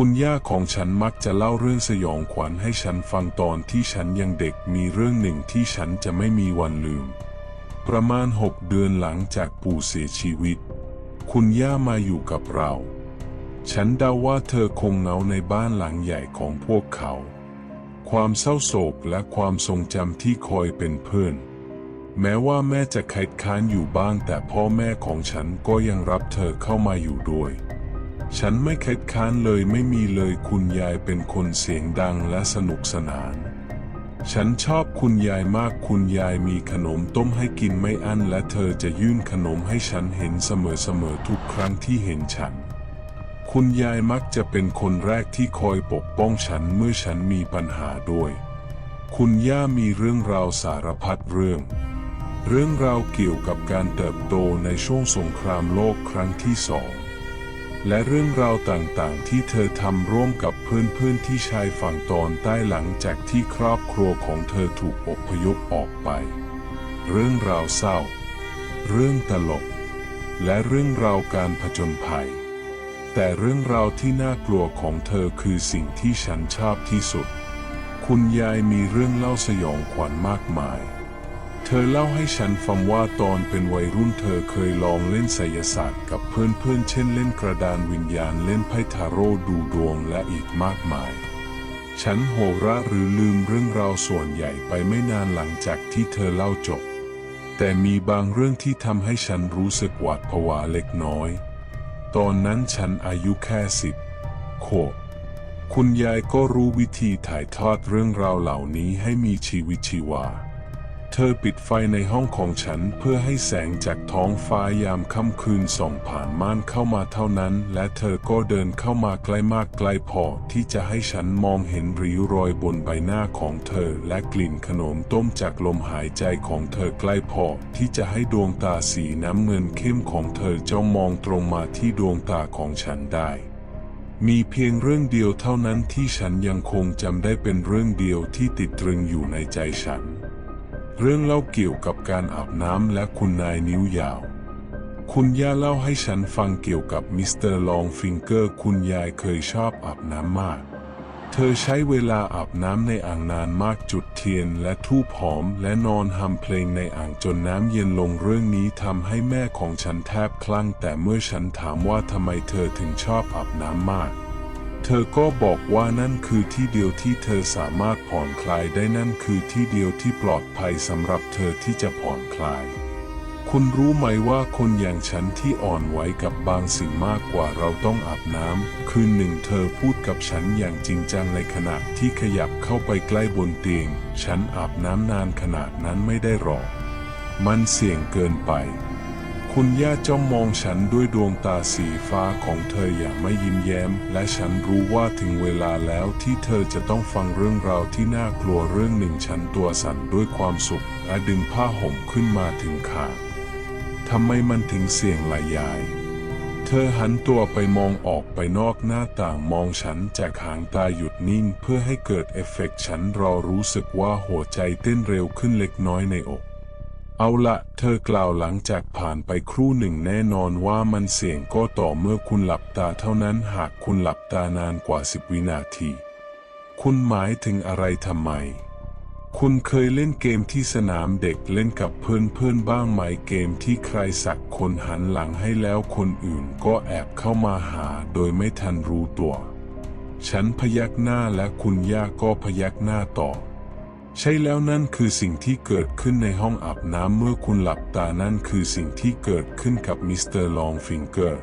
คุณย่าของฉันมักจะเล่าเรื่องสยองขวัญให้ฉันฟังตอนที่ฉันยังเด็กมีเรื่องหนึ่งที่ฉันจะไม่มีวันลืม ประมาณหกเดือนหลังจากปู่เสียชีวิต คุณย่ามาอยู่กับเรา ฉันเดาว่าเธอคงเหงาในบ้านหลังใหญ่ของพวกเขา ความเศร้าโศกและความทรงจำที่คอยเป็นเพื่อนแม้ว่าแม่จะคัดค้านอยู่บ้างแต่พ่อแม่ของฉันก็ยังรับเธอเข้ามาอยู่ด้วย ฉันไม่คัดค้านเลยไม่มีเลยคุณยายเป็นคนเสียงดังและสนุกสนาน ฉันชอบคุณยายมากคุณยายมีขนมต้มให้กินไม่อั้นและเธอจะยื่นขนมให้ฉันเห็นเสมอๆทุกครั้งที่เห็นฉัน คุณยายมักจะเป็นคนแรกที่คอยปกป้องฉันเมื่อฉันมีปัญหาด้วย คุณย่ามีเรื่องราวสารพัดเรื่องเรื่องราวเกี่ยวกับการเติบโตในช่วงสงครามโลกครั้งที่สอง และเรื่องราวต่างๆ ที่เธอทำร่วมกับเพื่อนๆที่ชายฝั่งตอนใต้หลังจากที่ครอบครัวของเธอถูกอพยพออกไป เรื่องราวเศร้า เรื่องตลก และเรื่องราวการผจญภัย แต่เรื่องราวที่น่ากลัวของเธอคือสิ่งที่ฉันชอบที่สุด คุณยายมีเรื่องเล่าสยองขวัญมากมาย เธอเล่าให้ฉันฟังว่าตอนเป็นวัยรุ่นเธอเคยลองเล่นไสยศาสตร์กับเพื่อนๆเช่นเล่นกระดานวิญญาณเล่นไพ่ทาโร่ดูดวงและอีกมากมาย ฉันโหระหรือลืมเรื่องราวส่วนใหญ่ไปไม่นานหลังจากที่เธอเล่าจบ แต่มีบางเรื่องที่ทำให้ฉันรู้สึกหวาดผวาเล็กน้อย ตอนนั้นฉันอายุแค่สิบขวบคุณยายก็รู้วิธีถ่ายทอดเรื่องราวเหล่านี้ให้มีชีวิตชีวา ธอปิดไฟในห้องของฉันเพื่อให้แสงจากท้องฟ้ายามค่ำคืนส่องผ่านม่านเข้ามาเท่านั้น และเธอก็เดินเข้ามาใกล้มากไกลพอที่จะให้ฉันมองเห็นริ้วรอยบนใบหน้าของเธอ และกลิ่นขนมต้มจากลมหายใจของเธอใกล้พอที่จะให้ดวงตาสีน้ำเงินเข้มของเธอจ้องมองตรงมาที่ดวงตาของฉันได้มีเพียงเรื่องเดียวเท่านั้นที่ฉันยังคงจำได้เป็นเรื่องเดียวที่ติดตรึงอยู่ในใจฉัน เรื่องเล่าเกี่ยวกับการอาบน้ำและคุณนายนิ้วยาว คุณย่าเล่าให้ฉันฟังเกี่ยวกับมิสเตอร์ลองฟิงเกอร์คุณยายเคยชอบอาบน้ำมาก เธอใช้เวลาอาบน้ำในอ่างนานมากจุดเทียนและทูบหอมและนอนฮัมเพลงในอ่างจนน้ำเย็นลงเรื่องนี้ทำให้แม่ของฉันแทบคลั่งแต่เมื่อฉันถามว่าทำไมเธอถึงชอบอาบน้ำมาก เธอก็บอกว่านั่นคือที่เดียวที่เธอสามารถผ่อนคลายได้นั่นคือที่เดียวที่ปลอดภัยสำหรับเธอที่จะผ่อนคลาย คุณรู้ไหมว่าคนอย่างฉันที่อ่อนไหวกับบางสิ่งมากกว่าเราต้องอาบน้ำคืนหนึ่งเธอพูดกับฉันอย่างจริงจังในขณะที่ขยับเข้าไปใกล้บนเตียง ฉันอาบน้ำนานขนาดนั้นไม่ได้หรอก มันเสี่ยงเกินไป คุณย่าจ้องมองฉันด้วยดวงตาสีฟ้าของเธออย่างไม่ยิ้มแย้ม และฉันรู้ว่าถึงเวลาแล้วที่เธอจะต้องฟังเรื่องราวที่น่ากลัวเรื่องหนึ่งฉันตัวสั่นด้วยความสุข และดึงผ้าห่มขึ้นมาถึงขาทำไมมันถึงเสี่ยงล่ะยาย เธอหันตัวไปมองออกไปนอกหน้าต่างมองฉันจากหางตาหยุดนิ่งเพื่อให้เกิดเอฟเฟกต์ฉันรอรู้สึกว่าหัวใจเต้นเร็วขึ้นเล็กน้อยในอก เอาละเธอกล่าวหลังจากผ่านไปครู่หนึ่งแน่นอนว่ามันเสี่ยงก็ต่อเมื่อคุณหลับตาเท่านั้นหากคุณหลับตานานกว่าสิบวินาที คุณหมายถึงอะไรทำไม คุณเคยเล่นเกมที่สนามเด็กเล่นกับเพื่อนๆบ้างไหมเกมที่ใครสักคนหันหลังให้แล้วคนอื่นก็แอบเข้ามาหาโดยไม่ทันรู้ตัว ฉันพยักหน้าและคุณย่าก็พยักหน้าตอบ ใช่แล้วนั่นคือสิ่งที่เกิดขึ้นในห้องอาบน้ำเมื่อคุณหลับตานั่นคือสิ่งที่เกิดขึ้นกับมิสเตอร์ลองฟิงเกอร์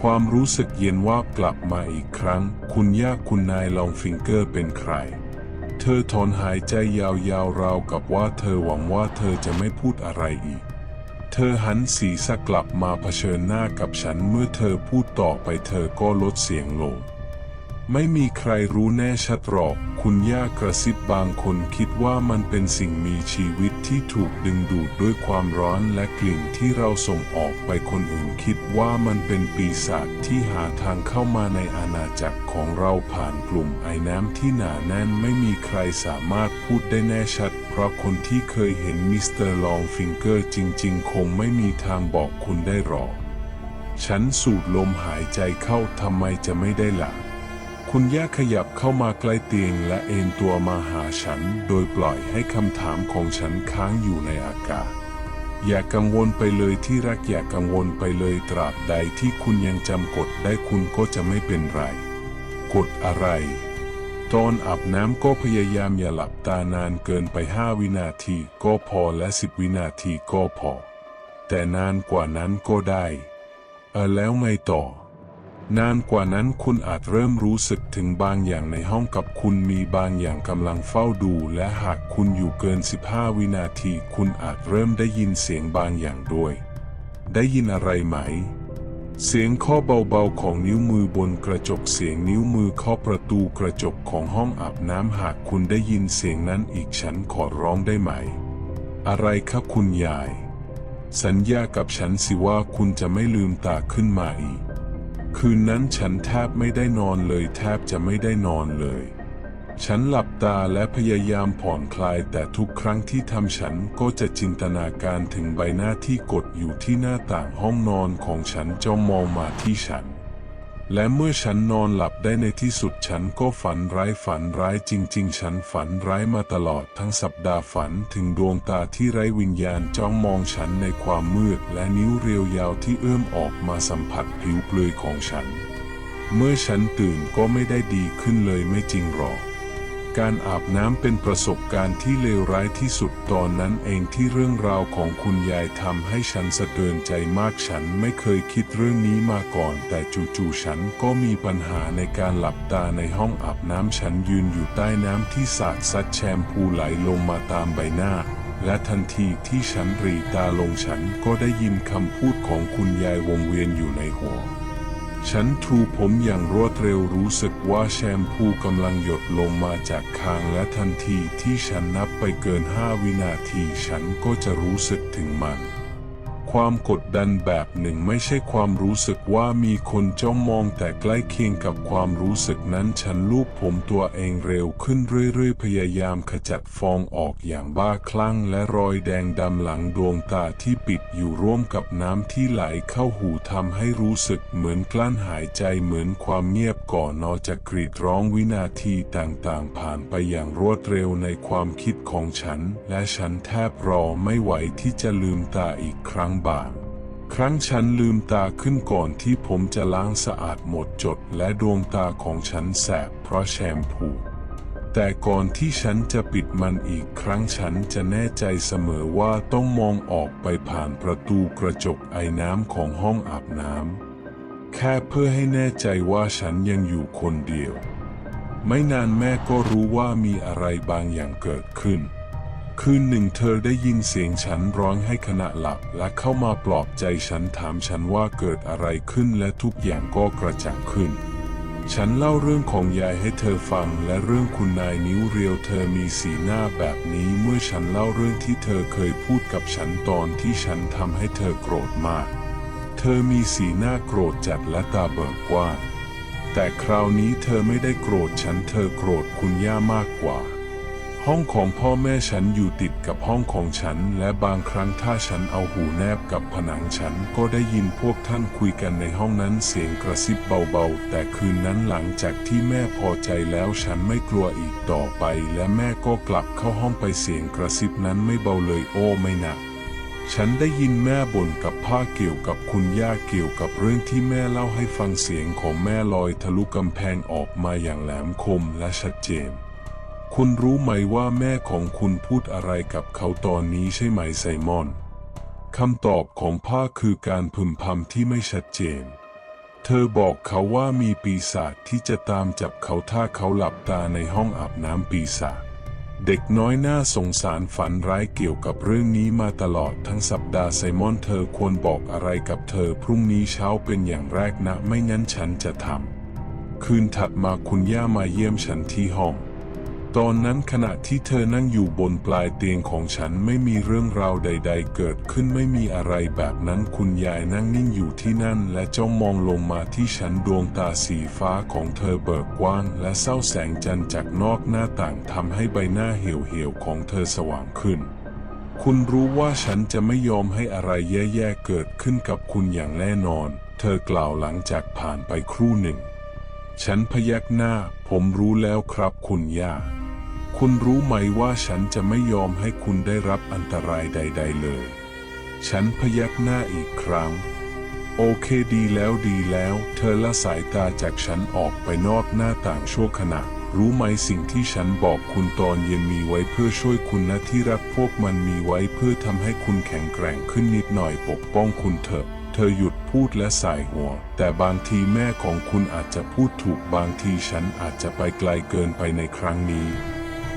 ความรู้สึกเย็นว่ากลับมาอีกครั้ง คุณย่าคุณนายลองฟิงเกอร์เป็นใคร เธอถอนหายใจยาวๆราวกับว่าเธอหวังว่าเธอจะไม่พูดอะไรอีก เธอหันศีรษะกลับมาเผชิญหน้ากับฉันเมื่อเธอพูดต่อไปเธอก็ลดเสียงลง ไม่มีใครรู้แน่ชัดหรอก คุณย่ากระซิบบางคนคิดว่ามันเป็นสิ่งมีชีวิตที่ถูกดึงดูดด้วยความร้อนและกลิ่นที่เราส่งออกไปคนอื่นคิดว่ามันเป็นปีศาจที่หาทางเข้ามาในอาณาจักรของเราผ่านกลุ่มไอ้น้ำที่หนาแน่นไม่มีใครสามารถพูดได้แน่ชัด เพราะคนที่เคยเห็นมิสเตอร์ลองฟิงเกอร์จริง ๆ คงไม่มีทางบอกคุณได้หรอก ฉันสูดลมหายใจเข้าทำไมจะไม่ได้ล่ะ คุณย่าขยับเข้ามาใกล้เตียงและเอนตัวมาหาฉัน โดยปล่อยให้คำถามของฉันค้างอยู่ในอากาศ อย่ากังวลไปเลยที่รักอย่ากังวลไปเลยตราบใดที่คุณยังจำกฎได้คุณก็จะไม่เป็นไร กฎอะไร ตอนอาบน้ำก็พยายามอย่าหลับตานานเกินไปห้าวินาทีก็พอและสิบวินาทีก็พอ แต่นานกว่านั้นก็ได้ เออแล้วไงต่อ นานกว่านั้นคุณอาจเริ่มรู้สึกถึงบางอย่างในห้องกับคุณมีบางอย่างกำลังเฝ้าดู และหากคุณอยู่เกิน 15 วินาที คุณอาจเริ่มได้ยินเสียงบางอย่างด้วย ได้ยินอะไรไหม เสียงข้อเบาๆของนิ้วมือบนกระจกเสียงนิ้วมือเคาะประตูกระจกของห้องอาบน้ำหากคุณได้ยินเสียงนั้นอีกฉันขอร้องได้ไหม อะไรครับคุณยาย สัญญากับฉันสิว่าคุณจะไม่ลืมตาขึ้นมาอีก คืนนั้นฉันแทบไม่ได้นอนเลย แทบจะไม่ได้นอนเลย ฉันหลับตาและพยายามผ่อนคลายแต่ทุกครั้งที่ทำฉันก็จะจินตนาการถึงใบหน้าที่กดอยู่ที่หน้าต่างห้องนอนของฉันจ้องมองมาที่ฉัน และเมื่อฉันนอนหลับได้ในที่สุดฉันก็ฝันร้ายฝันร้ายจริง ๆ ฉันฝันร้ายมาตลอดทั้งสัปดาห์ฝันถึงดวงตาที่ไร้วิญญาณจ้องมองฉันในความมืด และนิ้วเรียวยาวที่เอื้อมออกมาสัมผัสผิวเปลือยของฉัน เมื่อฉันตื่นก็ไม่ได้ดีขึ้นเลยไม่จริงหรอก การอาบน้ำเป็นประสบการณ์ที่เลวร้ายที่สุดตอนนั้นเองที่เรื่องราวของคุณยายทำให้ฉันสะเทือนใจมากฉันไม่เคยคิดเรื่องนี้มาก่อน แต่จู่ๆฉันก็มีปัญหาในการหลับตาในห้องอาบน้ำฉันยืนอยู่ใต้น้ำที่สาดซัดแชมพูไหลลงมาตามใบหน้าและทันทีที่ฉันรีตาลงฉันก็ได้ยินคำพูดของคุณยายวงเวียนอยู่ในหัว ฉันถูผมอย่างรวดเร็วรู้สึกว่าแชมพูกำลังหยดลงมาจากคางและทันทีที่ฉันนับไปเกินห้าวินาทีฉันก็จะรู้สึกถึงมัน ความกดดันแบบหนึ่งไม่ใช่ความรู้สึกว่ามีคนจ้องมองแต่ใกล้เคียงกับความรู้สึกนั้นฉันลูบผมตัวเองเร็วขึ้นเรื่อยๆ พยายามขจัดฟองออกอย่างบ้าคลั่งและรอยแดงดำหลังดวงตาที่ปิดอยู่ร่วมกับน้ำที่ไหลเข้าหูทำให้รู้สึกเหมือนกลั้นหายใจเหมือนความเงียบก่อนนอจะกรีดร้องวินาทีต่างๆ ผ่านไปอย่างรวดเร็วในความคิดของฉัน และฉันแทบรอไม่ไหวที่จะลืมตาอีกครั้งบาง ครั้งฉันลืมตาขึ้นก่อนที่ผมจะล้างสะอาดหมดจดและดวงตาของฉันแสบเพราะแชมพูแต่ก่อนที่ฉันจะปิดมันอีกครั้งฉันจะแน่ใจเสมอว่าต้องมองออกไปผ่านประตูกระจกไอ้น้ำของห้องอาบน้ำแค่เพื่อให้แน่ใจว่าฉันยังอยู่คนเดียว ไม่นานแม่ก็รู้ว่ามีอะไรบางอย่างเกิดขึ้น คืนหนึ่งเธอได้ยินเสียงฉันร้องให้ขณะหลับ และเข้ามาปลอบใจฉันถามฉันว่าเกิดอะไรขึ้นและทุกอย่างก็กระจ่างขึ้น ฉันเล่าเรื่องของยายให้เธอฟังและเรื่องคุณนายนิ้วเรียวเธอมีสีหน้าแบบนี้เมื่อฉันเล่าเรื่องที่เธอเคยพูดกับฉันตอนที่ฉันทำให้เธอโกรธมาก เธอมีสีหน้าโกรธจัดและตาเบิกกว้างแต่คราวนี้เธอไม่ได้โกรธฉันเธอโกรธคุณย่ามากกว่า ห้องของพ่อแม่ฉันอยู่ติดกับห้องของฉัน และบางครั้งถ้าฉันเอาหูแนบกับผนังฉันก็ได้ยินพวกท่านคุยกันในห้องนั้นเสียงกระซิบเบาๆ แต่คืนนั้นหลังจากที่แม่พอใจแล้วฉันไม่กลัวอีกต่อไป และแม่ก็กลับเข้าห้องไปเสียงกระซิบนั้นไม่เบาเลยโอ้ไม่หนักฉันได้ยินแม่บ่นกับพ่อเกี่ยวกับคุณย่าเกี่ยวกับเรื่องที่แม่เล่าให้ฟังเสียงของแม่ลอยทะลุกำแพงออกมาอย่างแหลมคมและชัดเจน คุณรู้ไหมว่าแม่ของคุณพูดอะไรกับเขาตอนนี้ใช่ไหมไซมอนคำตอบของพ่อคือการพึมพำที่ไม่ชัดเจน เธอบอกเขาว่ามีปีศาจที่จะตามจับเขาถ้าเขาหลับตาในห้องอาบน้ำปีศาจเด็กน้อยน่าสงสารฝันร้ายเกี่ยวกับเรื่องนี้มาตลอดทั้งสัปดาห์ไซมอนเธอควรบอกอะไรกับเธอพรุ่งนี้เช้าเป็นอย่างแรกนะไม่งั้นฉันจะทำคืนถัดมาคุณย่ามาเยี่ยมฉันที่ห้อง ตอนนั้นขณะที่เธอนั่งอยู่บนปลายเตียงของฉันไม่มีเรื่องราวใด ๆ เกิดขึ้นไม่มีอะไรแบบนั้นคุณยายนั่งนิ่งอยู่ที่นั่น และจ้องมองลงมาที่ฉันดวงตาสีฟ้าของเธอเบิกกว้าง และเศร้าแสงจันทร์จากนอกหน้าต่างทำให้ใบหน้าเหี่ยวๆของเธอสว่างขึ้น คุณรู้ว่าฉันจะไม่ยอมให้อะไรแย่ๆเกิดขึ้นกับคุณอย่างแน่นอน เธอกล่าวหลังจากผ่านไปครู่หนึ่ง ฉันพยักหน้า ผมรู้แล้วครับคุณย่า คุณรู้ไหมว่าฉันจะไม่ยอมให้คุณได้รับอันตรายใด ๆ เลย ฉันพยักหน้าอีกครั้ง โอเคดีแล้วดีแล้ว เธอละสายตาจากฉันออกไปนอกหน้าต่างชั่วขณะ รู้ไหมสิ่งที่ฉันบอกคุณตอนเย็นมีไว้เพื่อช่วยคุณนะที่รักพวกมันมีไว้เพื่อทำให้คุณแข็งแกร่งขึ้นนิดหน่อยปกป้องคุณเถอะเธอหยุดพูดและสายหัว แต่บางทีแม่ของคุณอาจจะพูดถูกบางทีฉันอาจจะไปไกลเกินไปในครั้งนี้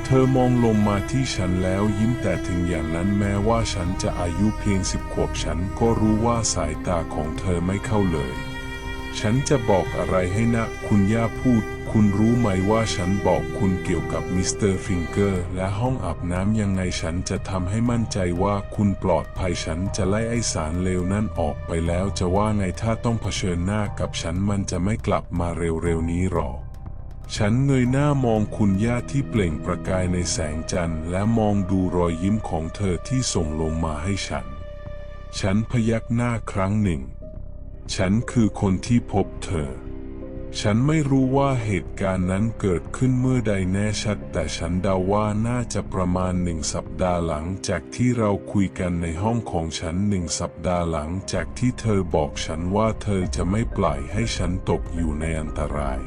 เธอมองลงมาที่ฉันแล้วยิ้มแต่ถึงอย่างนั้นแม้ว่าฉันจะอายุเพียงสิบขวบฉันก็รู้ว่าสายตาของเธอไม่เข้าเลย ฉันจะบอกอะไรให้นะ คุณย่าพูด คุณรู้ไหมว่าฉันบอกคุณเกี่ยวกับมิสเตอร์ฟิงเกอร์และห้องอาบน้ำยังไงฉันจะทำให้มั่นใจว่าคุณปลอดภัยฉันจะไล่ไอสารเลวนั่นออกไปแล้วจะว่าไงถ้าต้องเผชิญหน้ากับฉันมันจะไม่กลับมาเร็วๆนี้หรอก ฉันเงยหน้ามองคุณย่าที่เปล่งประกายในแสงจันทร์และมองดูรอยยิ้มของเธอที่ส่งลงมาให้ฉัน ฉันพยักหน้าครั้งหนึ่ง ฉันคือคนที่พบเธอ ฉันไม่รู้ว่าเหตุการณ์นั้นเกิดขึ้นเมื่อใดแน่ชัด แต่ฉันเดาว่าน่าจะประมาณหนึ่งสัปดาห์หลังจากที่เราคุยกันในห้องของฉันหนึ่งสัปดาห์หลังจากที่เธอบอกฉันว่าเธอจะไม่ปล่อยให้ฉันตกอยู่ในอันตราย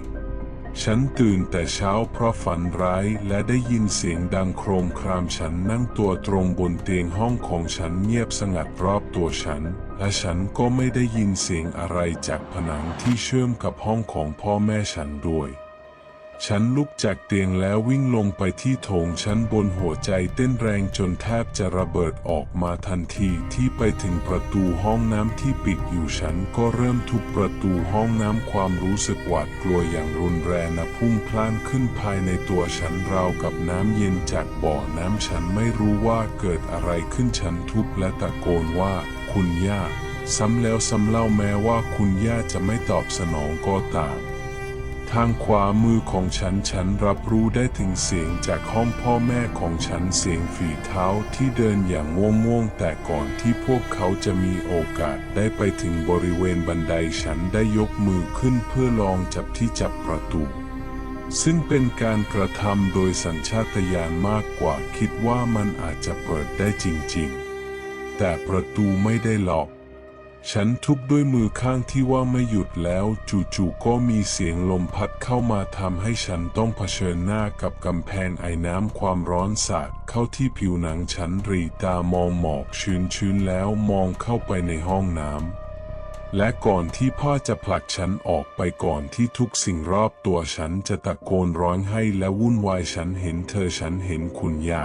ฉันตื่นแต่เช้าเพราะฝันร้ายและได้ยินเสียงดังโครมครามฉันนั่งตัวตรงบนเตียงห้องของฉันเงียบสงัดรอบตัวฉัน และฉันก็ไม่ได้ยินเสียงอะไรจากผนังที่เชื่อมกับห้องของพ่อแม่ฉันด้วย ฉันลุกจากเตียงแล้ววิ่งลงไปที่โถงชั้นบนหัวใจเต้นแรงจนแทบจะระเบิดออกมาทันทีที่ไปถึงประตูห้องน้ำที่ปิดอยู่ฉันก็เริ่มทุบประตูห้องน้ำความรู้สึกหวาดกลัวอย่างรุนแรงนะพุ่งพล่านขึ้นภายในตัวฉันราวกับน้ำเย็นจากบ่อน้ำฉันไม่รู้ว่าเกิดอะไรขึ้นฉันทุบและตะโกนว่า คุณย่า ซ้ำแล้วซ้ำเล่าแม้ว่าคุณย่าจะไม่ตอบสนองก็ตาม ทางขวามือของฉันฉันรับรู้ได้ถึงเสียงจากห้องพ่อแม่ของฉันเสียงฝีเท้าที่เดินอย่างง่วงๆแต่ก่อนที่พวกเขาจะมีโอกาสได้ไปถึงบริเวณบันไดฉันได้ยกมือขึ้นเพื่อลองจับที่จับประตูซึ่งเป็นการกระทำโดยสัญชาตญาณมากกว่าคิดว่ามันอาจจะเปิดได้จริงๆ แต่ประตูไม่ได้ล็อก ฉันทุบด้วยมือข้างที่ว่าไม่หยุดแล้ว จู่ๆก็มีเสียงลมพัดเข้ามาทำให้ฉันต้องเผชิญหน้ากับกำแพงไอ้น้ำความร้อนสาดเข้าที่ผิวหนังฉันรีตามองหมอกชื้นๆแล้วมองเข้าไปในห้องน้ำและก่อนที่พ่อจะผลักฉันออกไปก่อนที่ทุกสิ่งรอบตัวฉันจะตะโกนร้องให้และวุ่นวายฉันเห็นเธอฉันเห็นคุณย่า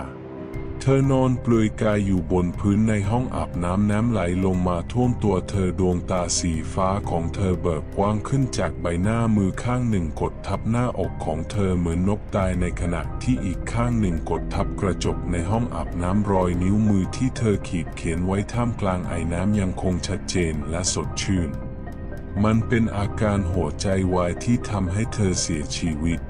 ธอนอนเปลือยกายอยู่บนพื้นในห้องอาบน้ำน้ำไหลลงมาท่วมตัวเธอดวงตาสีฟ้าของเธอเบิกกว้างขึ้นจากใบหน้ามือข้างหนึ่งกดทับหน้าอกของเธอเหมือนนกตายในขณะที่อีกข้างหนึ่งกดทับกระจกในห้องอาบน้ำรอยนิ้วมือที่เธอขีดเขียนไว้ท่ามกลางไอ้น้ำยังคงชัดเจนและสดชื่น มันเป็นอาการหัวใจวายที่ทำให้เธอเสียชีวิต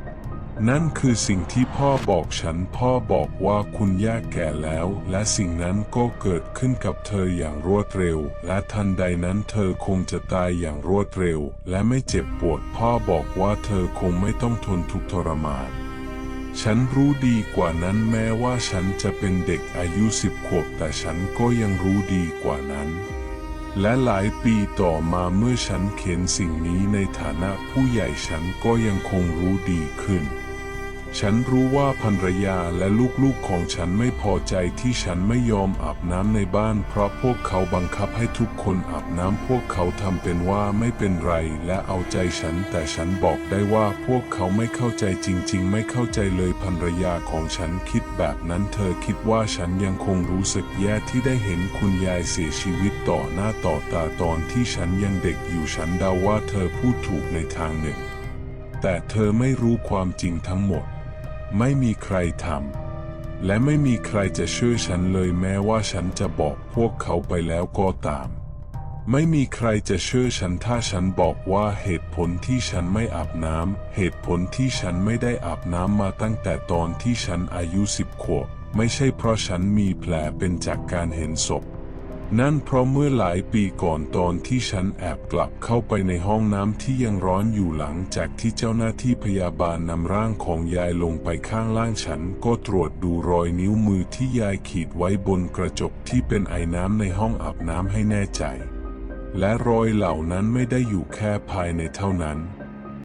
นั่นคือสิ่งที่พ่อบอกฉันพ่อบอกว่าคุณย่าแก่แล้ว และสิ่งนั้นก็เกิดขึ้นกับเธออย่างรวดเร็ว และทันใดนั้นเธอคงจะตายอย่างรวดเร็ว และไม่เจ็บปวด พ่อบอกว่าเธอคงไม่ต้องทนทุกข์ทรมานฉันรู้ดีกว่านั้นแม้ว่าฉันจะเป็นเด็กอายุสิบขวบแต่ฉันก็ยังรู้ดีกว่านั้น และหลายปีต่อมาเมื่อฉันเขียนสิ่งนี้ในฐานะผู้ใหญ่ฉันก็ยังคงรู้ดีขึ้น ฉันรู้ว่าภรรยาและลูกๆของฉันไม่พอใจที่ฉันไม่ยอมอาบน้ำในบ้าน เพราะพวกเขาบังคับให้ทุกคนอาบน้ำพวกเขาทำเป็นว่าไม่เป็นไรและเอาใจฉัน แต่ฉันบอกได้ว่าพวกเขาไม่เข้าใจจริง ๆ ไม่เข้าใจเลยภรรยาของฉันคิดแบบนั้น เธอคิดว่าฉันยังคงรู้สึกแย่ที่ได้เห็นคุณยายเสียชีวิตต่อหน้าต่อตาตอนที่ฉันยังเด็กอยู่ฉันเดาว่าเธอพูดถูกในทางหนึ่ง แต่เธอไม่รู้ความจริงทั้งหมด ไม่มีใครทำและไม่มีใครจะเชื่อฉันเลยแม้ว่าฉันจะบอกพวกเขาไปแล้วก็ตาม ไม่มีใครจะเชื่อฉันถ้าฉันบอกว่าเหตุผลที่ฉันไม่อาบน้ำเหตุผลที่ฉันไม่ได้อาบน้ำมาตั้งแต่ตอนที่ฉันอายุสิบขวบไม่ใช่เพราะฉันมีแผลเป็นจากการเห็นศพ นั่นเพราะเมื่อหลายปีก่อนตอนที่ฉันแอบกลับเข้าไปในห้องน้ำที่ยังร้อนอยู่หลังจากที่เจ้าหน้าที่พยาบาลนำร่างของยายลงไปข้างล่างฉันก็ตรวจดูรอยนิ้วมือที่ยายขีดไว้บนกระจกที่เป็นไอ้น้ำในห้องอาบน้ำให้แน่ใจ และรอยเหล่านั้นไม่ได้อยู่แค่ภายในเท่านั้น